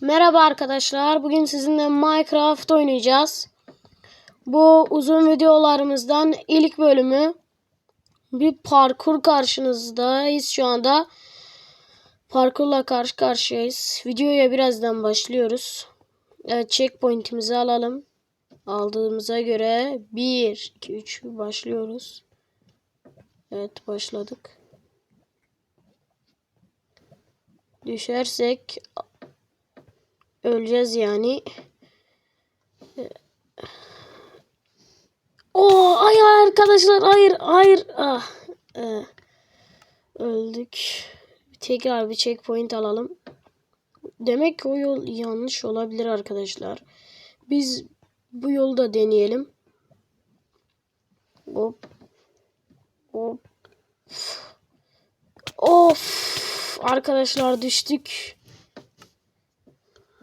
Merhaba arkadaşlar. Bugün sizinle Minecraft oynayacağız. Bu uzun videolarımızdan ilk bölümü. Bir parkur karşınızdayız şu anda. Parkurla karşı karşıyayız. Videoya birazdan başlıyoruz. Evet checkpoint'imizi alalım. Aldığımıza göre 1, 2, 3 başlıyoruz. Evet başladık. Düşersek öleceğiz yani. O ay arkadaşlar hayır hayır ah Ee, öldük. Tekrar bir checkpoint alalım. Demek ki o yol yanlış olabilir arkadaşlar. Biz bu yolda deneyelim. Hop. Hop. Of. Arkadaşlar düştük.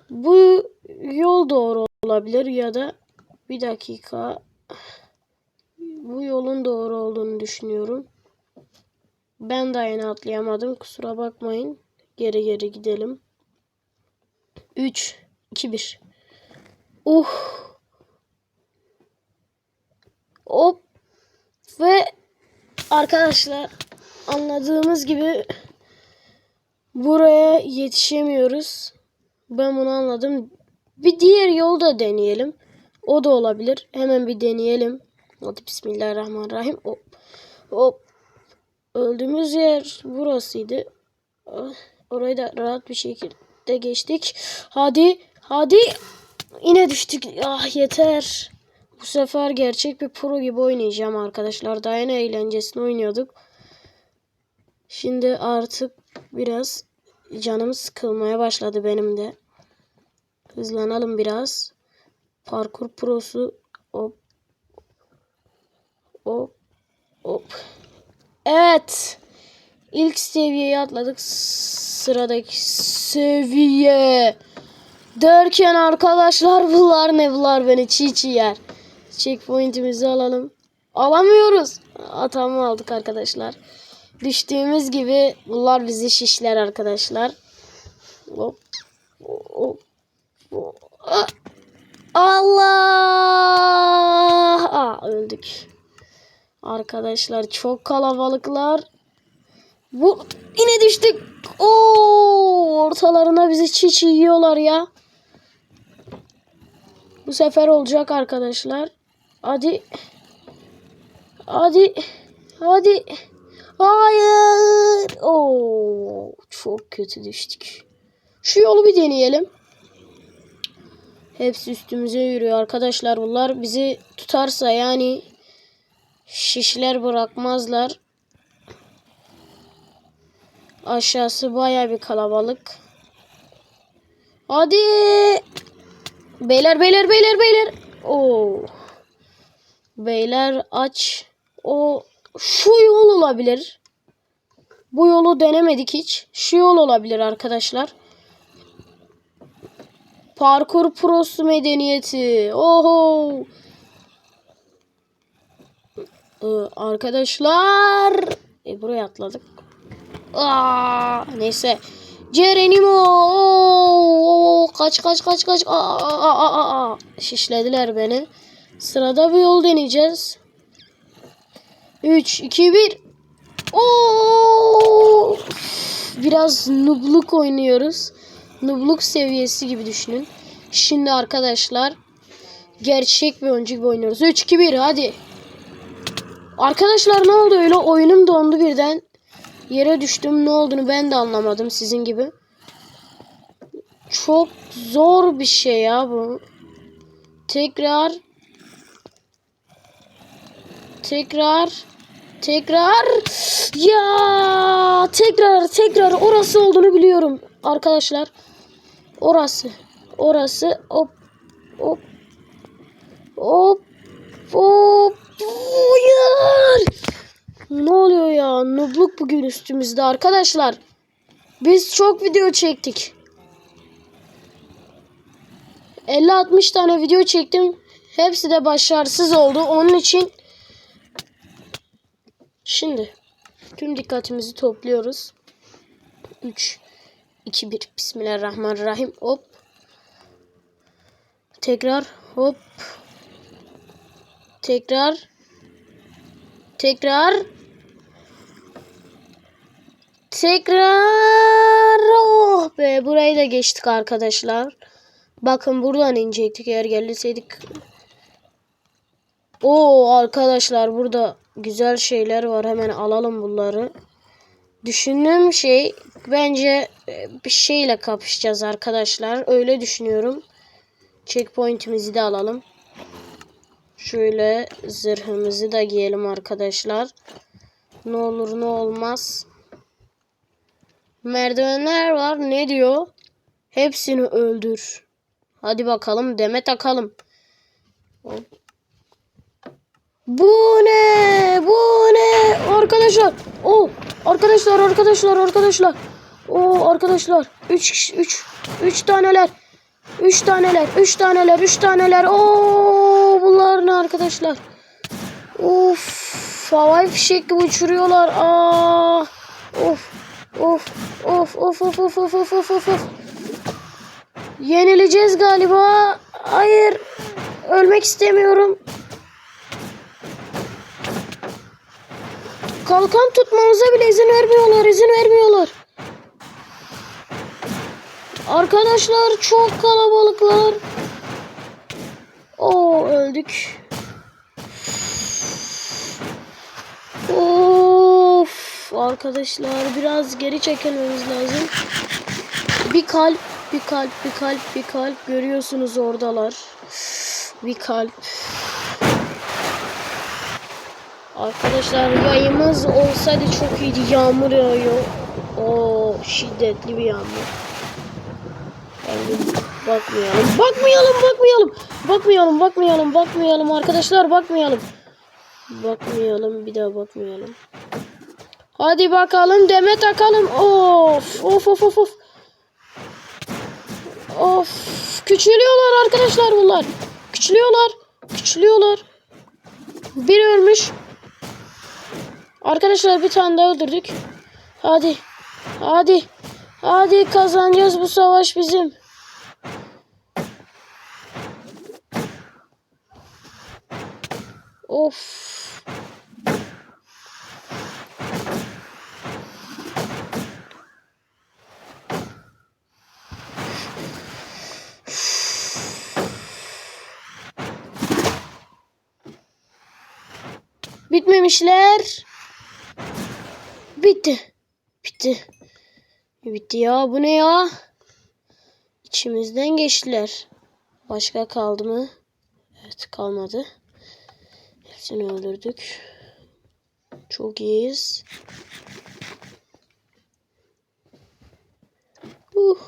Bu yol doğru olabilir ya da bir dakika. Bu yolun doğru olduğunu düşünüyorum. Ben de yine atlayamadım. Kusura bakmayın. Geri geri gidelim. 3 2 1. Uh. Hop. Ve arkadaşlar anladığımız gibi buraya yetişemiyoruz. Ben bunu anladım. Bir diğer yolda deneyelim. O da olabilir. Hemen bir deneyelim. Hadi bismillahirrahmanirrahim. Hop. Hop. Öldüğümüz yer burasıydı. Ah, Orayı da rahat bir şekilde geçtik. Hadi. Hadi. Yine düştük. Ah yeter. Bu sefer gerçek bir pro gibi oynayacağım arkadaşlar. Daha yeni eğlencesini oynuyorduk. Şimdi artık biraz canım sıkılmaya başladı benim de. Hızlanalım biraz. Parkur prosu. Hop. Hop. Hop. Evet. İlk seviyeyi atladık. Sıradaki seviye. Derken arkadaşlar bunlar ne bunlar beni çiğ çiğ yer. Checkpoint'imizi alalım. Alamıyoruz. Atamı aldık arkadaşlar. Düştüğümüz gibi bunlar bizi şişler arkadaşlar. Hop. Hop. Ah! Allah! Aa, öldük. Arkadaşlar çok kalabalıklar. Bu yine düştük. Oo, ortalarına bizi çiğ yiyorlar ya. Bu sefer olacak arkadaşlar. Hadi. Hadi. Hadi. Hayır. Oo, çok kötü düştük. Şu yolu bir deneyelim. Hepsi üstümüze yürüyor arkadaşlar. Bunlar bizi tutarsa yani şişler bırakmazlar. Aşağısı baya bir kalabalık. Hadi. Beyler beyler beyler beyler. Oo. Beyler aç. O şu yol olabilir. Bu yolu denemedik hiç. Şu yol olabilir arkadaşlar. Parkur prosu medeniyeti. Oho. Ee, arkadaşlar. E, buraya atladık. Aa, neyse. Cerenimo. Oo, kaç kaç kaç kaç. Aa, aa, aa, aa. Şişlediler beni. Sırada bir yol deneyeceğiz. 3, 2, 1. Oo! Biraz nubluk oynuyoruz. Nubluk seviyesi gibi düşünün. Şimdi arkadaşlar gerçek bir oyuncu gibi oynuyoruz. 3, 2, 1 hadi. Arkadaşlar ne oldu öyle? Oyunum dondu birden. Yere düştüm. Ne olduğunu ben de anlamadım sizin gibi. Çok zor bir şey ya bu. Tekrar. Tekrar. Tekrar. Ya tekrar tekrar orası olduğunu biliyorum arkadaşlar. Orası. Orası. Hop. Hop. Hop. Hop. Hayır. Ne oluyor ya? Nubluk bugün üstümüzde arkadaşlar. Biz çok video çektik. 50-60 tane video çektim. Hepsi de başarısız oldu. Onun için şimdi tüm dikkatimizi topluyoruz. 3 2 1 Bismillahirrahmanirrahim. Hop. Tekrar hop. Tekrar. Tekrar. Tekrar. Oh be burayı da geçtik arkadaşlar. Bakın buradan inecektik eğer gelseydik. Oo arkadaşlar burada güzel şeyler var. Hemen alalım bunları. Düşündüğüm şey bence e, bir şeyle kapışacağız arkadaşlar. Öyle düşünüyorum. Checkpoint'imizi de alalım. Şöyle zırhımızı da giyelim arkadaşlar. Ne olur ne olmaz. Merdivenler var. Ne diyor? Hepsini öldür. Hadi bakalım deme takalım. Hop. Bu ne? Bu ne? Arkadaşlar. Oh, arkadaşlar, arkadaşlar, arkadaşlar. O arkadaşlar. 3 3 3 taneler. 3 taneler, 3 taneler, 3 taneler. Oo, bunlar ne arkadaşlar? Of, havai fişek gibi uçuruyorlar. Aa, of, of, of, of, of, of, of, of, of, of, of. Yenileceğiz galiba. Hayır. Ölmek istemiyorum. Kalkan tutmamıza bile izin vermiyorlar, izin vermiyorlar. Arkadaşlar çok kalabalıklar. Oo öldük. Of arkadaşlar biraz geri çekilmemiz lazım. Bir kalp, bir kalp, bir kalp, bir kalp görüyorsunuz oradalar. Bir kalp. Arkadaşlar yayımız olsaydı çok iyiydi. Yağmur yağıyor. O şiddetli bir yağmur. Yani bakmayalım. Bakmayalım, bakmayalım. Bakmayalım, bakmayalım, bakmayalım arkadaşlar bakmayalım. Bakmayalım, bir daha bakmayalım. Hadi bakalım deme takalım. Of, of, of, of, of. Of, küçülüyorlar arkadaşlar bunlar. Küçülüyorlar, küçülüyorlar. Bir ölmüş. Arkadaşlar bir tane daha öldürdük. Hadi. Hadi. Hadi kazanacağız bu savaş bizim. Of. Bitmemişler. Bitti. Bitti. Bitti ya. Bu ne ya? İçimizden geçtiler. Başka kaldı mı? Evet kalmadı. Hepsini öldürdük. Çok iyiyiz. Uh,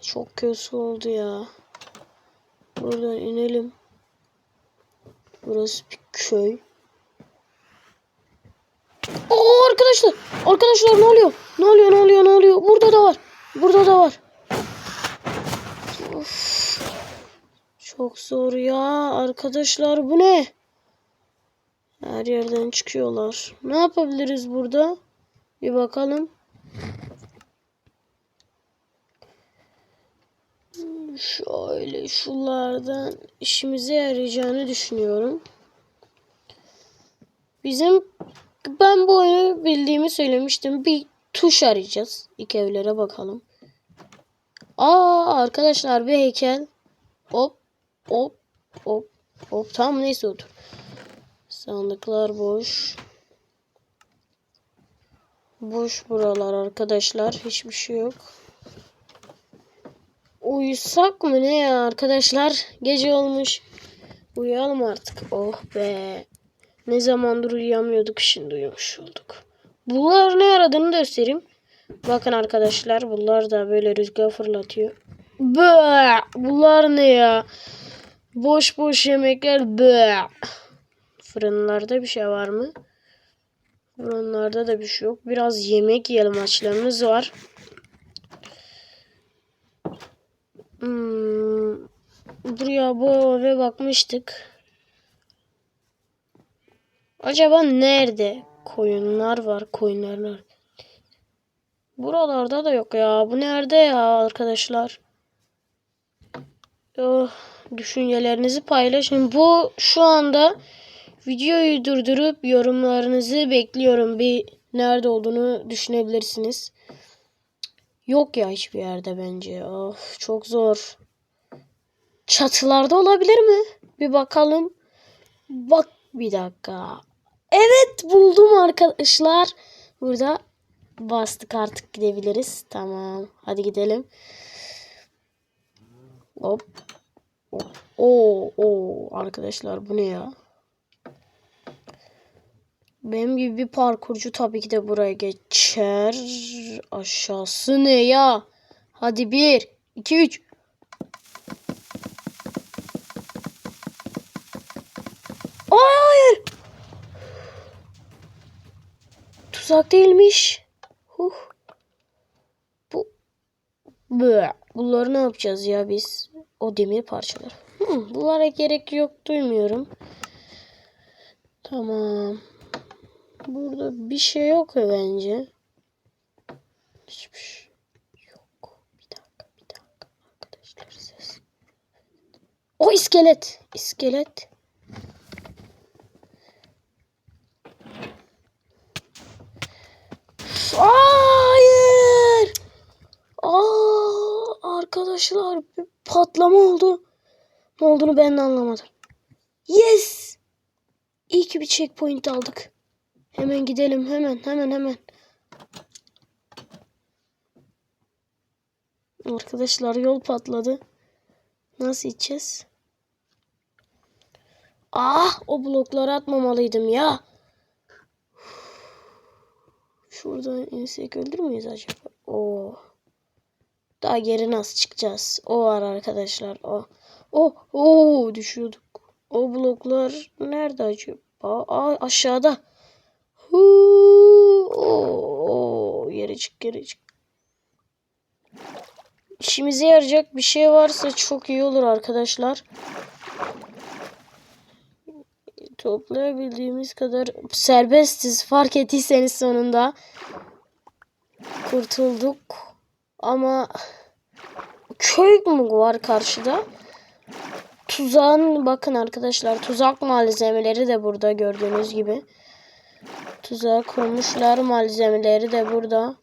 çok kötü oldu ya. Buradan inelim. Burası bir köy. Oo arkadaşlar. Arkadaşlar ne oluyor? Ne oluyor? Ne oluyor? Ne oluyor? Burada da var. Burada da var. Of. Çok zor ya. Arkadaşlar bu ne? Her yerden çıkıyorlar. Ne yapabiliriz burada? Bir bakalım. Şöyle şunlardan işimize yarayacağını düşünüyorum. Bizim ben bu oyunu bildiğimi söylemiştim. Bir tuş arayacağız. İlk evlere bakalım. Aa arkadaşlar bir heykel. Hop hop hop hop. Tamam neyse otur. Sandıklar boş. Boş buralar arkadaşlar. Hiçbir şey yok. Uyusak mı ne ya arkadaşlar? Gece olmuş. Uyuyalım artık. Oh be. Ne zamandır uyuyamıyorduk şimdi uyumuş olduk. Bunlar ne aradığını göstereyim. Bakın arkadaşlar bunlar da böyle rüzgar fırlatıyor. Bıh! Bunlar ne ya? Boş boş yemekler. Bıh! Fırınlarda bir şey var mı? Fırınlarda da bir şey yok. Biraz yemek yiyelim açlığımız var. Hmm, buraya bu eve bakmıştık. Acaba nerede koyunlar var? Koyunlar Buralarda da yok ya. Bu nerede ya arkadaşlar? oh, düşüncelerinizi paylaşın. Bu şu anda videoyu durdurup yorumlarınızı bekliyorum. Bir nerede olduğunu düşünebilirsiniz. Yok ya hiçbir yerde bence. Of çok zor. Çatılarda olabilir mi? Bir bakalım. Bak bir dakika. Evet buldum arkadaşlar. Burada bastık artık gidebiliriz. Tamam. Hadi gidelim. Hop. Hop. Oo, oo. Arkadaşlar bu ne ya? Benim gibi bir parkurcu tabii ki de buraya geçer. Aşağısı ne ya? Hadi bir, iki, üç. Ay, hayır. Tuzak değilmiş. Huh. Bu Bö. Bunları ne yapacağız ya biz? O demir parçaları. Hı, bunlara gerek yok duymuyorum. Tamam. Burada bir şey yok ya bence. Hiçbir şey yok. Bir dakika, bir dakika arkadaşlar ses. O iskelet. İskelet. Hayır. Aa, arkadaşlar bir patlama oldu. Ne olduğunu ben de anlamadım. Yes. İyi ki bir checkpoint aldık. Hemen gidelim hemen hemen hemen. Arkadaşlar yol patladı. Nasıl gideceğiz? Ah o blokları atmamalıydım ya. Şuradan insek öldür müyüz acaba? Oo. Daha geri nasıl çıkacağız? O var arkadaşlar. O. O. O düşüyorduk. O bloklar nerede acaba? Aa, aşağıda. Huu, oo, yere çık yere çık. İşimize yarayacak bir şey varsa çok iyi olur arkadaşlar. Toplayabildiğimiz kadar serbestiz. Fark ettiyseniz sonunda kurtulduk. Ama köy mü var karşıda? Tuzağın bakın arkadaşlar tuzak malzemeleri de burada gördüğünüz gibi. Tuzağa kurmuşlar malzemeleri de burada.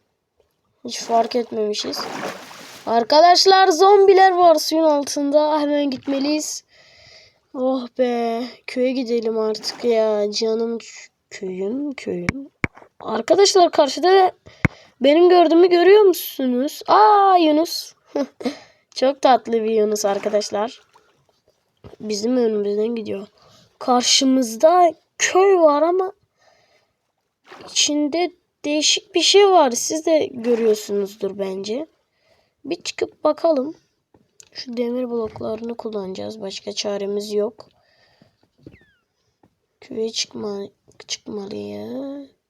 Hiç fark etmemişiz. Arkadaşlar zombiler var suyun altında. Hemen gitmeliyiz. Oh be. Köye gidelim artık ya. Canım köyüm köyüm. Arkadaşlar karşıda benim gördüğümü görüyor musunuz? Aa Yunus. Çok tatlı bir Yunus arkadaşlar. Bizim önümüzden gidiyor. Karşımızda köy var ama içinde değişik bir şey var. Siz de görüyorsunuzdur bence. Bir çıkıp bakalım. Şu demir bloklarını kullanacağız. Başka çaremiz yok. Köye çıkma çıkmalıyız.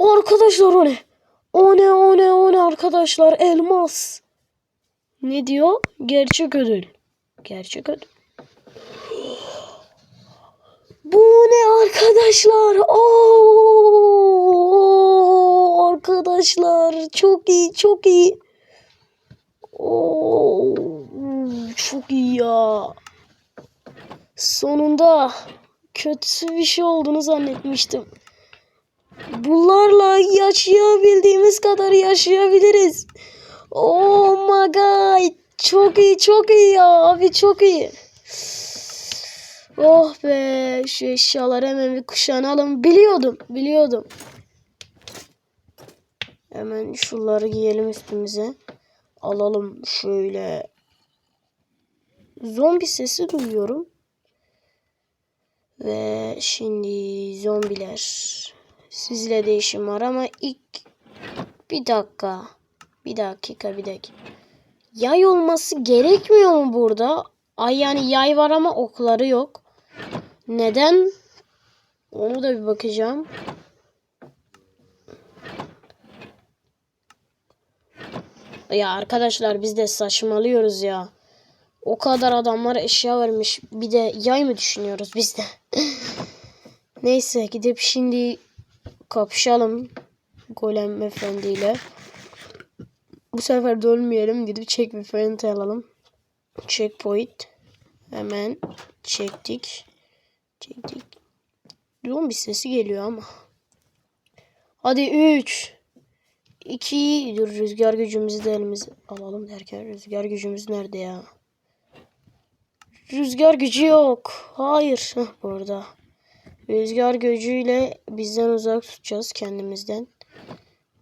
Arkadaşlar o ne? O ne o ne o ne arkadaşlar elmas. Ne diyor? Gerçek ödül. Gerçek ödül. Bu ne arkadaşlar? Oo, arkadaşlar çok iyi çok iyi. Oo, çok iyi ya. Sonunda kötü bir şey olduğunu zannetmiştim. Bunlarla yaşayabildiğimiz kadar yaşayabiliriz. Oh my god. Çok iyi çok iyi ya abi çok iyi. Oh be şu eşyaları hemen bir kuşanalım. Biliyordum biliyordum. Hemen şunları giyelim üstümüze. Alalım şöyle. Zombi sesi duyuyorum. Ve şimdi zombiler. Sizle de işim var ama ilk bir dakika. Bir dakika bir dakika. Yay olması gerekmiyor mu burada? Ay yani yay var ama okları yok. Neden? Onu da bir bakacağım. Ya arkadaşlar biz de saçmalıyoruz ya. O kadar adamlar eşya vermiş. Bir de yay mı düşünüyoruz biz de? Neyse gidip şimdi kapışalım. Golem efendiyle. Bu sefer de ölmeyelim. Gidip bir fente alalım. Checkpoint. Hemen çektik. Çektik. Zombi sesi geliyor ama. Hadi 3 2 Dur rüzgar gücümüzü de elimize alalım derken rüzgar gücümüz nerede ya? Rüzgar gücü yok. Hayır. Hah, burada. Rüzgar gücüyle bizden uzak tutacağız kendimizden.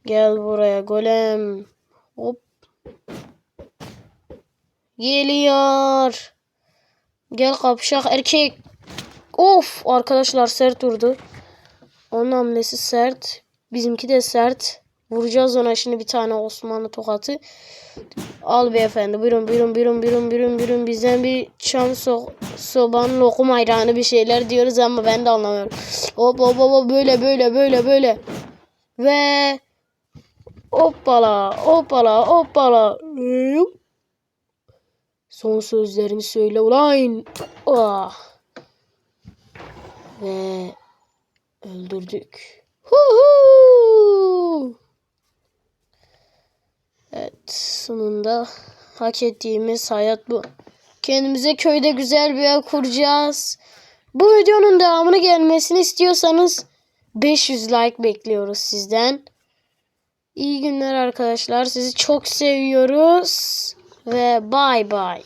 Gel buraya golem. Hop. Geliyor. Gel kapşak erkek. Of arkadaşlar sert vurdu. Onun hamlesi sert. Bizimki de sert. Vuracağız ona şimdi bir tane Osmanlı tokatı. Al beyefendi buyurun buyurun buyurun buyurun buyurun buyurun. Bizden bir çam so sobanın lokum ayranı bir şeyler diyoruz ama ben de anlamıyorum. Hop hop hop böyle böyle böyle böyle. Ve hoppala hoppala hoppala. Son sözlerini söyle ulan. Ah. Ve öldürdük. Huhu. Evet sonunda hak ettiğimiz hayat bu. Kendimize köyde güzel bir ev kuracağız. Bu videonun devamını gelmesini istiyorsanız 500 like bekliyoruz sizden. İyi günler arkadaşlar. Sizi çok seviyoruz. Ve bye bye.